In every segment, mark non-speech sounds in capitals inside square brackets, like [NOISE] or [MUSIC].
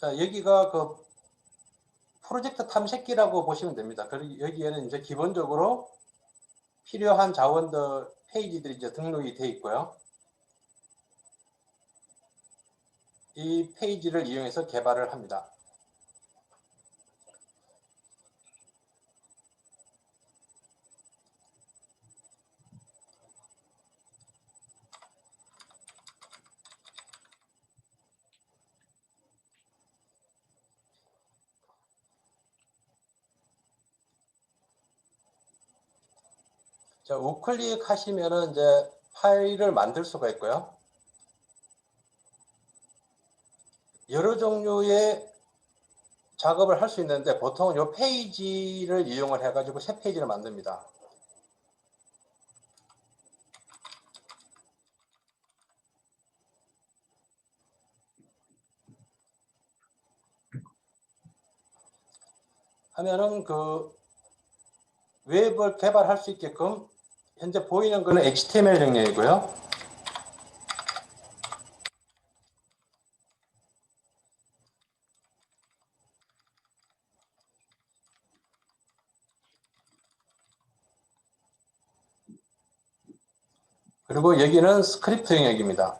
자, 여기가 그 프로젝트 탐색기라고 보시면 됩니다. 그리고 여기에는 이제 기본적으로 필요한 자원들 페이지들이 이제 등록이 돼 있고요. 이 페이지를 이용해서 개발을 합니다. 자, 우클릭 하시면은 이제 파일을 만들 수가 있고요. 여러 종류의 작업을 할 수 있는데 보통은 이 페이지를 이용을 해가지고 새 페이지를 만듭니다. 하면은 그 웹을 개발할 수 있게끔 현재 보이는 거는 HTML 영역이고요. 그리고 여기는 스크립트 영역입니다.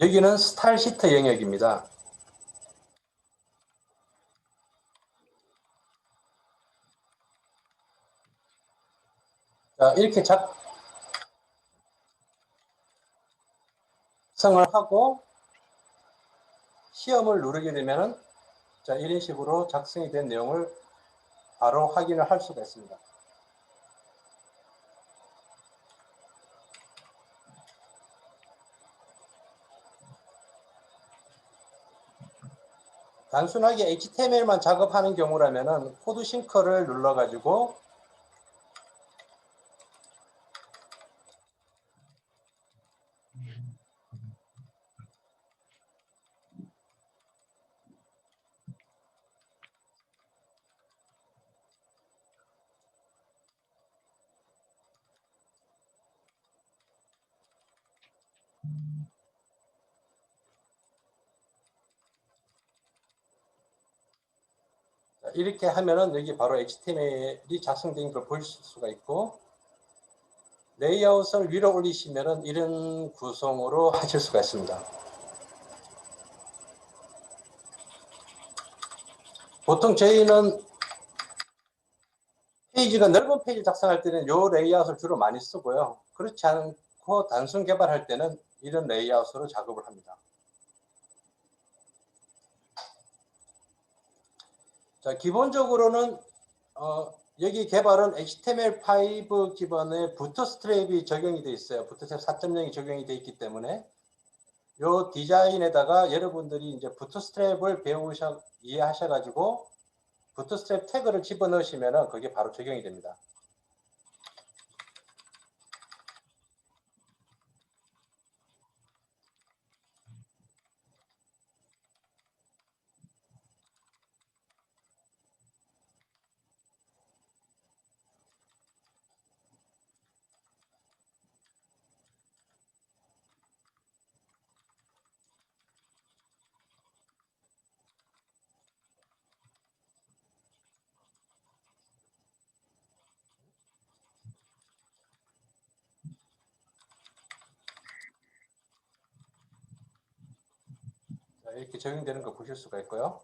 여기는 스타일 시트 영역입니다. 자, 이렇게 작성을 하고 시험을 누르게 되면은 자, 이런 식으로 작성이 된 내용을 바로 확인을 할 수가 있습니다. 단순하게 HTML만 작업하는 경우라면은 코드 싱크를 눌러 가지고 이렇게 하면은 여기 바로 HTML이 작성된 걸 보실 수가 있고 레이아웃을 위로 올리시면은 이런 구성으로 [LAUGHS] 하실 수가 있습니다. 보통 저희는 페이지가 넓은 페이지 작성할 때는 이 레이아웃을 주로 많이 쓰고요. 그렇지 않고 단순 개발할 때는 이런 레이아웃으로 작업을 합니다. 자, 기본적으로는 어, 여기 개발은 HTML5 기반의 부트스트랩이 적용이 되어 있어요. 부트스트랩 4.0이 적용이 되어 있기 때문에 이 디자인에다가 여러분들이 이제 부트스트랩을 배우셔 이해하셔 가지고 부트스트랩 태그를 집어넣으시면은 그게 바로 적용이 됩니다. 적용되는 거 보실 수가 있고요.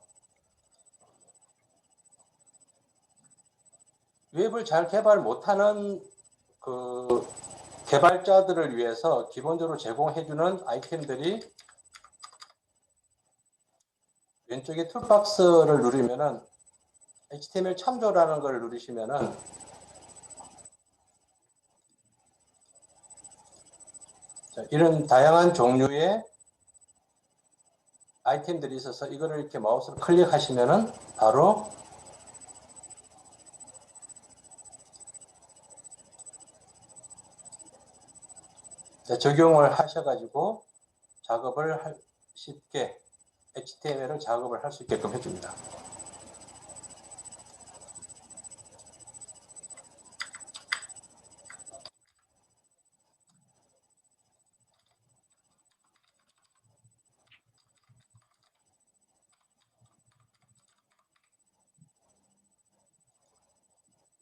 웹을 잘 개발 못하는 그 개발자들을 위해서 기본적으로 제공해주는 아이템들이 왼쪽에 툴박스를 누르면은 HTML 참조라는 걸 누르시면은 자, 이런 다양한 종류의 아이템들이 있어서 이거를 이렇게 마우스로 클릭하시면은 바로 자, 적용을 하셔가지고 작업을 할- 쉽게 HTML을 작업을 할 수 있게끔 해줍니다.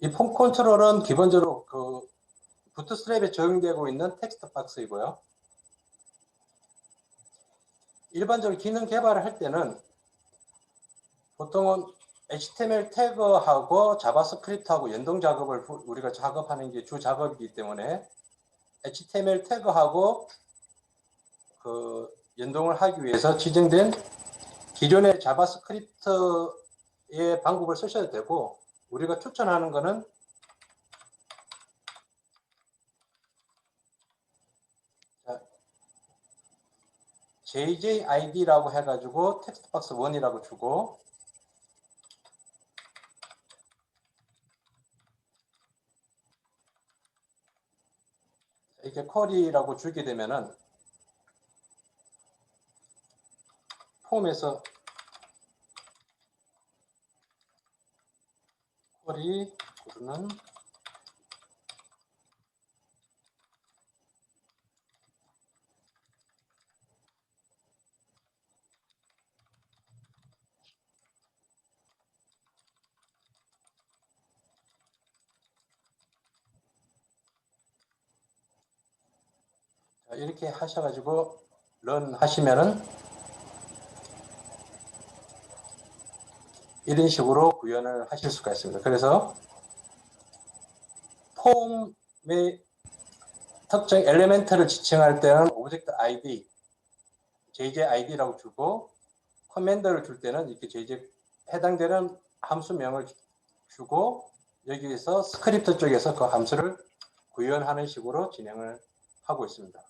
이 폼 컨트롤은 기본적으로 그 부트스트랩에 적용되고 있는 텍스트 박스이고요. 일반적으로 기능 개발을 할 때는 보통은 HTML 태그하고 자바스크립트하고 연동 작업을 부- 우리가 작업하는 게 주 작업이기 때문에 HTML 태그하고 그 연동을 하기 위해서 지정된 기존의 자바스크립트의 방법을 쓰셔도 되고 우리가 추천하는 거는 자, JJID라고 해가지고 텍스트 박스 1이라고 주고 이렇게 쿼리라고 주게 되면은 폼에서 쿼리 부르는 자, 이렇게 하셔가지고 런 하시면은 이런 식으로 구현을 하실 수가 있습니다. 그래서 폼의 특정 엘리멘트를 지칭할 때는 오브젝트 ID, JJID라고 주고 커맨드를 줄 때는 이렇게 JJ 해당되는 함수명을 주고 여기에서 스크립트 쪽에서 그 함수를 구현하는 식으로 진행을 하고 있습니다.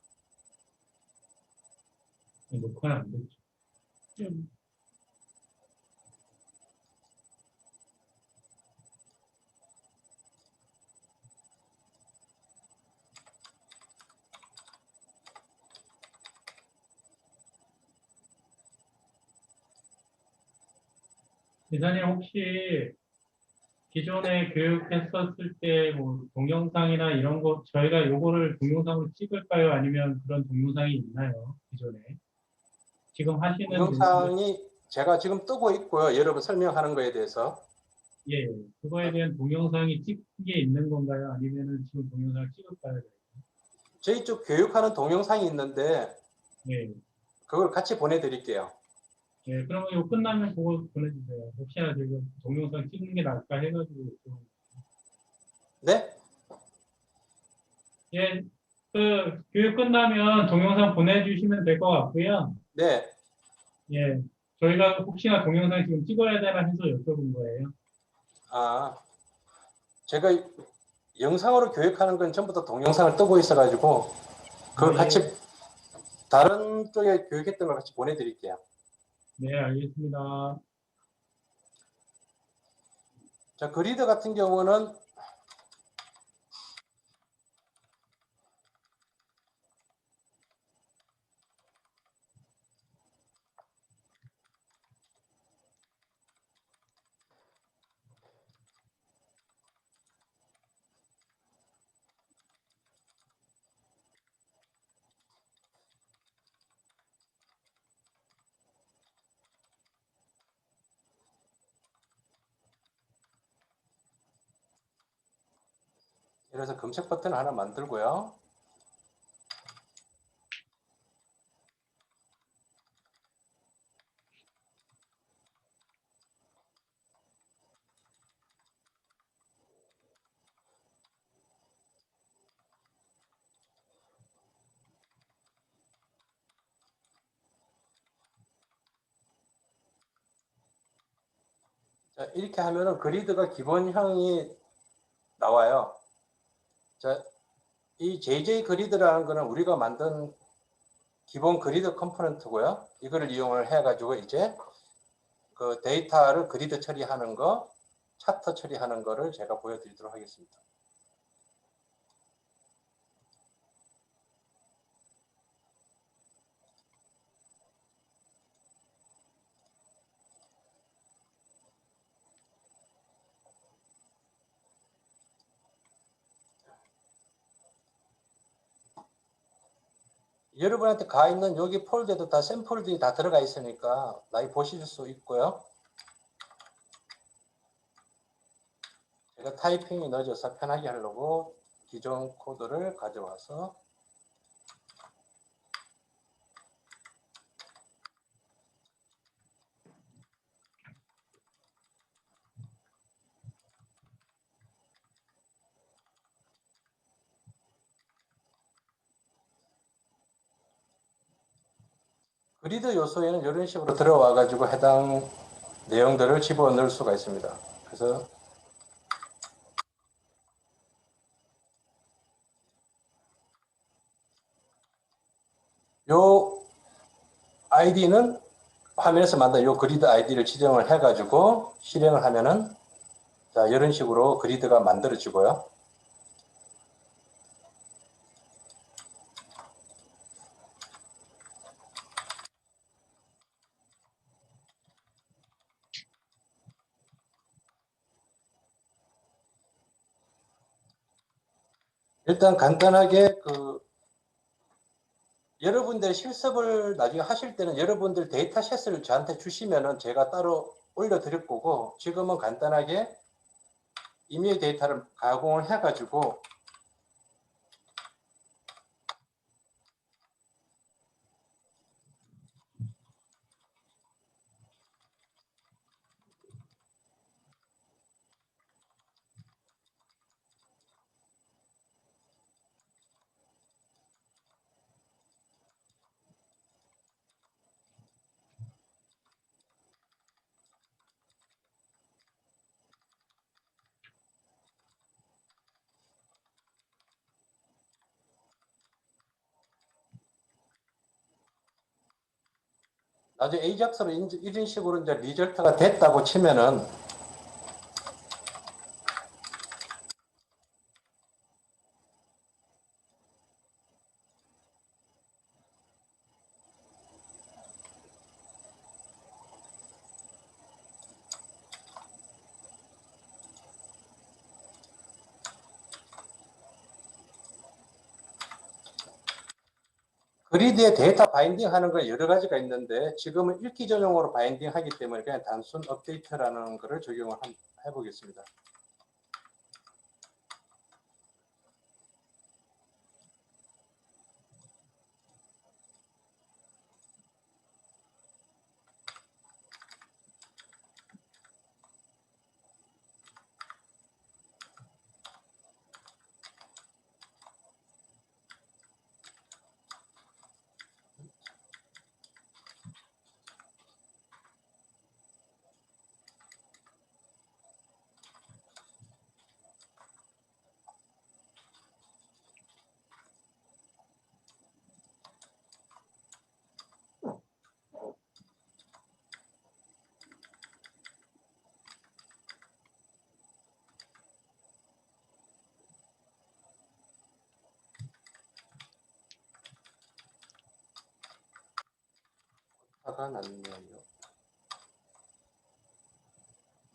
녹화는 안 되죠. 기사님 혹시 기존에 교육했었을 때 뭐 동영상이나 이런 거 저희가 요거를 동영상으로 찍을까요? 아니면 그런 동영상이 있나요? 기존에 지금 하시는 동영상이 제가 지금 뜨고 있고요. 여러분 설명하는 거에 대해서 예, 그거에 대한 동영상이 찍은 게 있는 건가요? 아니면은 지금 동영상을 찍을까요? 저희 쪽 교육하는 동영상이 있는데 예, 그걸 같이 보내드릴게요. 예, 그러면 이거 끝나면 그거 보내주세요. 혹시나 지금 동영상 찍는 게 나을까 해가지고 좀. 네? 예, 그 교육 끝나면 동영상 보내주시면 될 것 같고요. 네. 예, 저희가 혹시나 동영상 지금 찍어야 되나 해서 여쭤본 거예요. 아, 제가 영상으로 교육하는 건 전부 다 동영상을 뜨고 있어가지고 그걸 네. 같이 다른 쪽에 교육했던 걸 같이 보내드릴게요. 네, 알겠습니다. 자, 그리드 같은 경우는 이래서 검색 버튼 하나 만들고요. 자, 이렇게 하면은 그리드가 기본형이 나와요. 자, 이 JJ 그리드라는 거는 우리가 만든 기본 그리드 컴포넌트고요. 이거를 이용을 해가지고 이제 그 데이터를 그리드 처리하는 거, 차트 처리하는 거를 제가 보여드리도록 하겠습니다. 여러분한테 가 있는 여기 폴더도 다 샘플들이 다 들어가 있으니까 나이 보실 수 있고요. 제가 타이핑이 늦어서 편하게 하려고 기존 코드를 가져와서 그리드 요소에는 이런 식으로 들어와 가지고 해당 내용들을 집어넣을 수가 있습니다. 그래서 요 아이디는 화면에서 만든 요 그리드 아이디를 지정을 해 가지고 실행을 하면은 자 이런 식으로 그리드가 만들어지고요. 일단 간단하게 그 여러분들 실습을 나중에 하실 때는 여러분들 데이터셋을 저한테 주시면은 제가 따로 올려드릴 거고 지금은 간단하게 이메일 데이터를 가공을 해가지고 나중에 AJAX로 이런 식으로 이제 리절트가 됐다고 치면은 그리드에 데이터 바인딩 하는 거 여러 가지가 있는데 지금은 읽기 전용으로 바인딩 하기 때문에 그냥 단순 업데이트라는 거를 적용을 한- 해보겠습니다. 화가 났네요.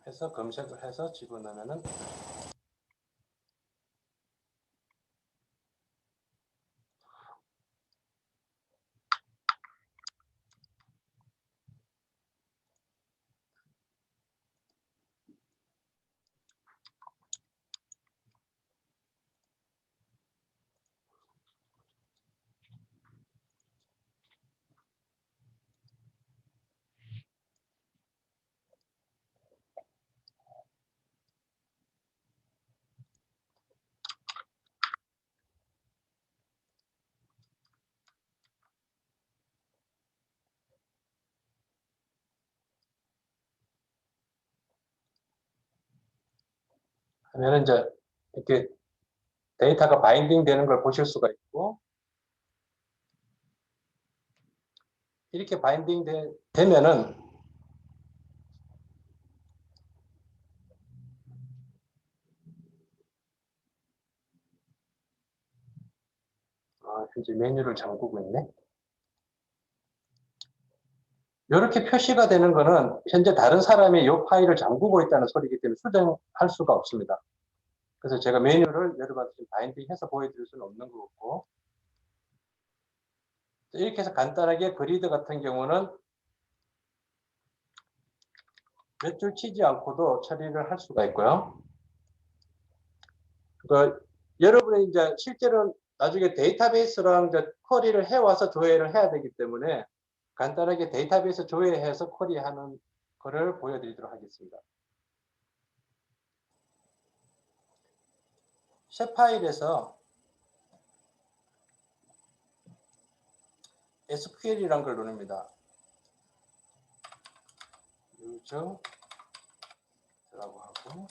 해서 검색을 해서 집어넣으면은 하면은 이제 이렇게 데이터가 바인딩 되는 걸 보실 수가 있고 이렇게 바인딩 되, 되면은 아, 현재 메뉴를 잠그고 있네. 이렇게 표시가 되는 거는 현재 다른 사람이 이 파일을 잠그고 있다는 소리이기 때문에 수정할 수가 없습니다. 그래서 제가 메뉴를 여러분한테 좀 바인딩해서 보여드릴 수는 없는 거고 이렇게 해서 간단하게 그리드 같은 경우는 몇 줄 치지 않고도 처리를 할 수가 있고요. 그 여러분이 이제 실제로 나중에 데이터베이스랑 이제 쿼리를 해와서 조회를 해야 되기 때문에 간단하게 데이터베이스 조회해서 쿼리하는 거를 보여드리도록 하겠습니다. 쉐 파일에서 SQL이란 걸 누릅니다. 유저라고 하고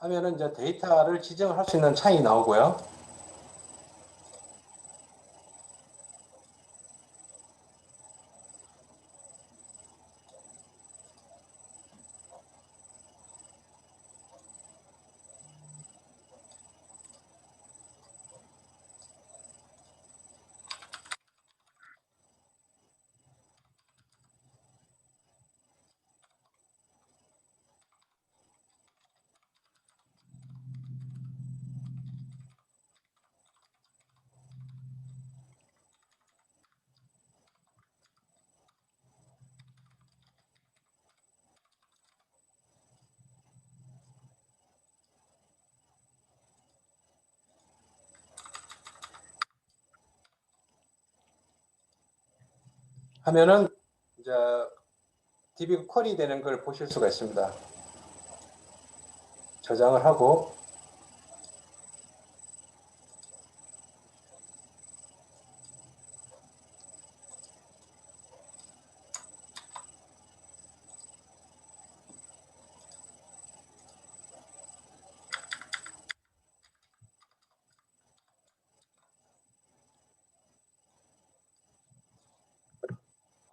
하면은 이제 데이터를 지정을 할수 있는 창이 나오고요. 하면은 이제 DB 쿼리 되는 걸 보실 수가 있습니다. 저장을 하고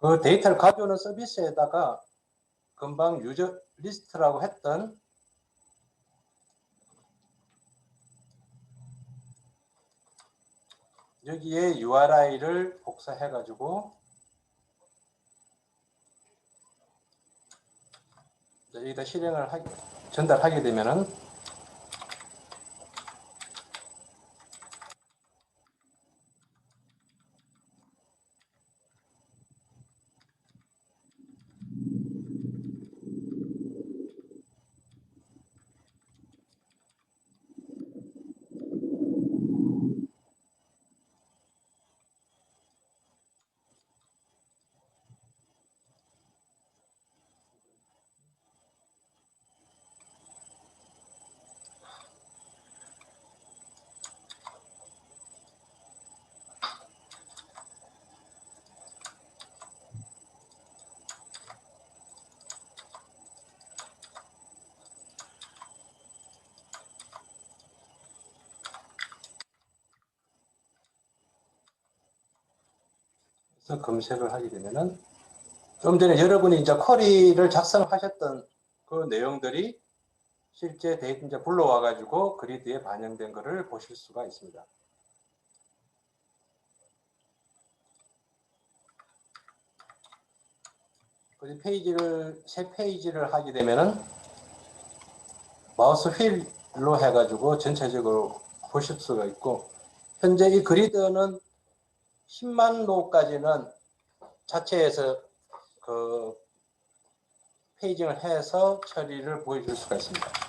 그 데이터를 가져오는 서비스에다가 금방 유저 리스트라고 했던 여기에 URI를 복사해 가지고 여기다 실행을 하게, 전달하게 되면은 그래서 검색을 하게 되면은 좀 전에 여러분이 이제 쿼리를 작성하셨던 그 내용들이 실제 데이터 이제 불러와 가지고 그리드에 반영된 것을 보실 수가 있습니다. 그 페이지를 새 페이지를 하게 되면은 마우스 휠로 해가지고 전체적으로 보실 수가 있고 현재 이 그리드는 10만 로까지는 자체에서 그 페이징을 해서 처리를 보여줄 수가 있습니다.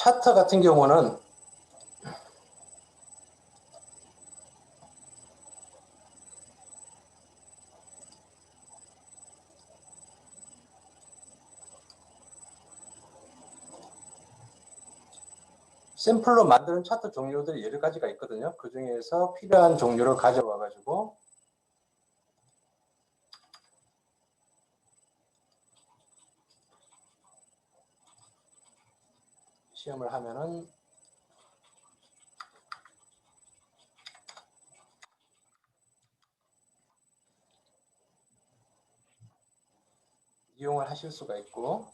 차트 같은 경우는 샘플로 만드는 차트 종류들이 여러 가지가 있거든요. 그 중에서 필요한 종류를 가져와 가지고 시험을 하면은 이용을 하실 수가 있고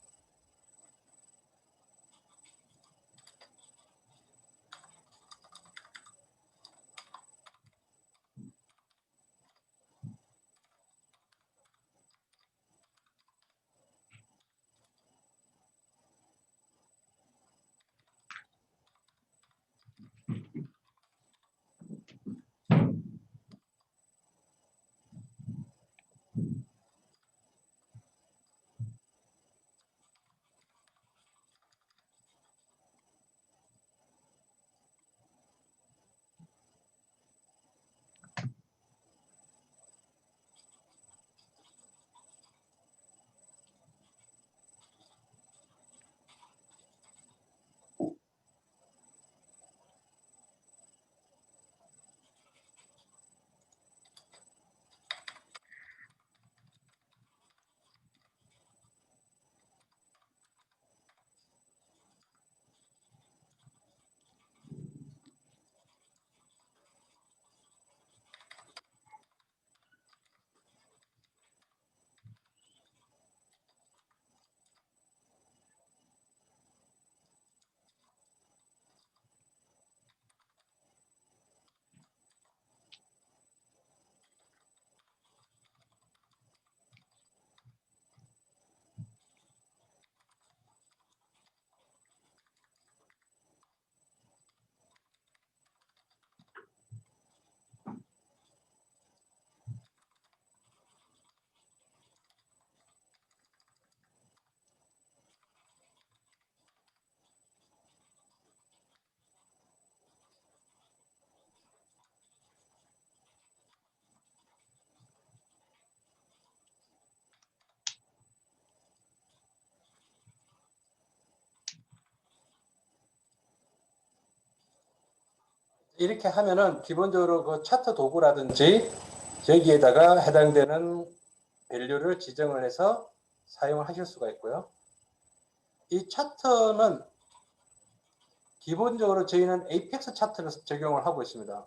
이렇게 하면은 기본적으로 그 차트 도구라든지 여기에다가 해당되는 밸류를 지정을 해서 사용을 하실 수가 있고요. 이 차트는 기본적으로 저희는 에이펙스 차트를 적용을 하고 있습니다.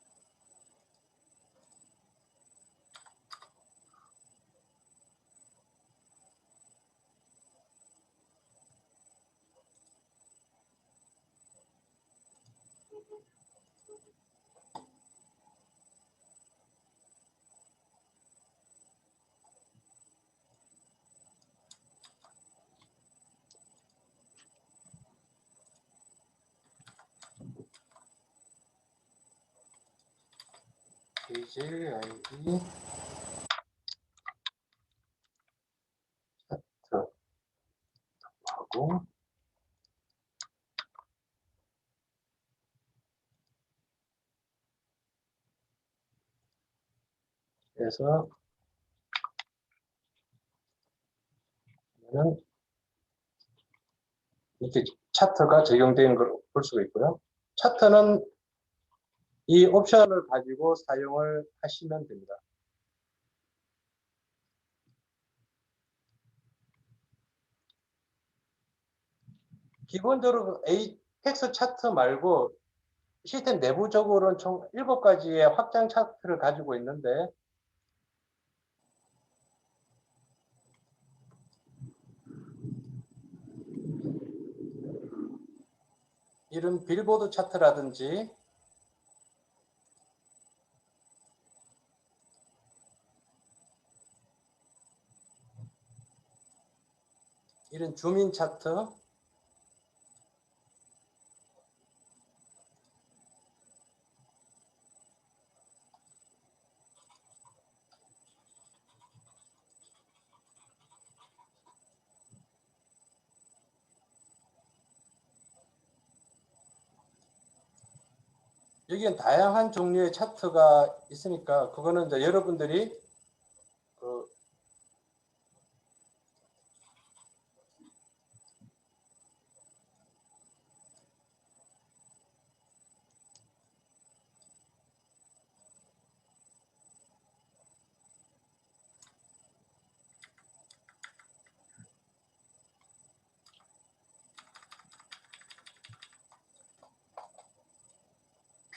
페이지 아이디 차트 하고 그래서 그러면 이렇게 차트가 적용되는 걸볼 수가 있고요. 차트는 이 옵션을 가지고 사용을 하시면 됩니다. 기본적으로 에이펙스 차트 말고 시스템 내부적으로는 총 7가지의 확장 차트를 가지고 있는데 이런 빌보드 차트라든지 이런 주민 차트. 여기엔 다양한 종류의 차트가 있으니까 그거는 이제 여러분들이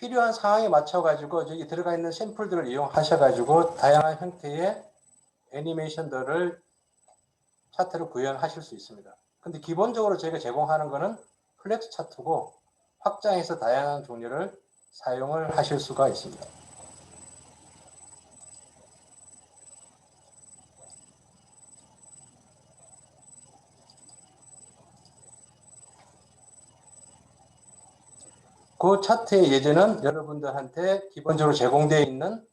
필요한 상황에 맞춰 가지고 여기 들어가 있는 샘플들을 이용하셔 가지고 다양한 형태의 애니메이션들을 차트를 구현하실 수 있습니다. 근데 기본적으로 저희가 제공하는 거는 플렉스 차트고 확장해서 다양한 종류를 사용을 하실 수가 있습니다. 그 차트의 예제는 여러분들한테 기본적으로 제공되어 있는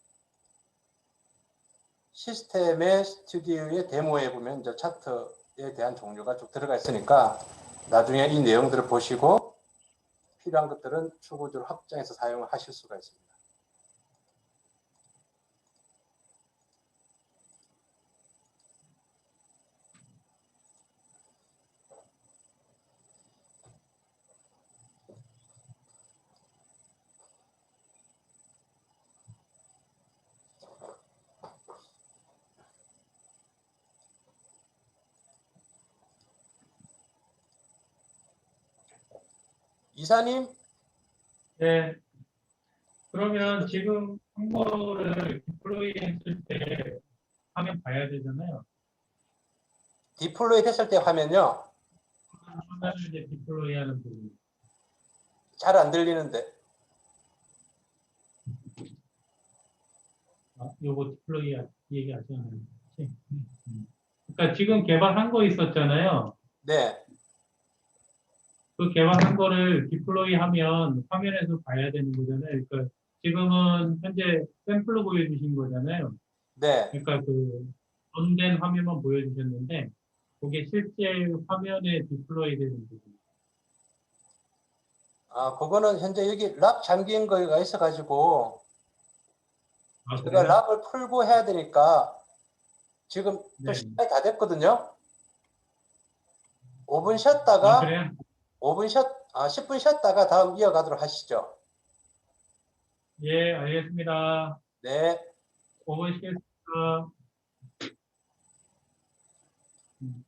시스템의 스튜디오의 데모에 보면 이제 차트에 대한 종류가 쭉 들어가 있으니까 나중에 이 내용들을 보시고 필요한 것들은 추구적으로 확장해서 사용을 하실 수가 있습니다. 이사님, 네. 그러면 지금 한 거를 디플로이 했을 때 화면 봐야 되잖아요. 디플로이 됐을 때 화면요. 화면을 이제 디플로이 하는 부분. 잘 안 들리는데. 아, 요거 디플로이 얘기 아직 안 했지. 음. 그러니까 지금 개발한 거 있었잖아요. 네. 그 개발한 거를 디플로이 하면 화면에서 봐야 되는 거잖아요. 그러니까 지금은 현재 샘플로 보여주신 거잖아요. 네. 그러니까 그 전된 화면만 보여주셨는데 그게 실제 화면에 디플로이 되는 부분. 아, 그거는 현재 여기 랍 잠긴 거가 있어가지고 아, 제가? 랍을 풀고 해야 되니까 지금 또 네. 시간이 다 됐거든요. 5분 아, 쉬었다가 그래요? 5분 쉬었, 아, 10분 쉬었다가 다음 이어가도록 하시죠. 예, 알겠습니다. 네. 5분 쉬겠습니다. 음.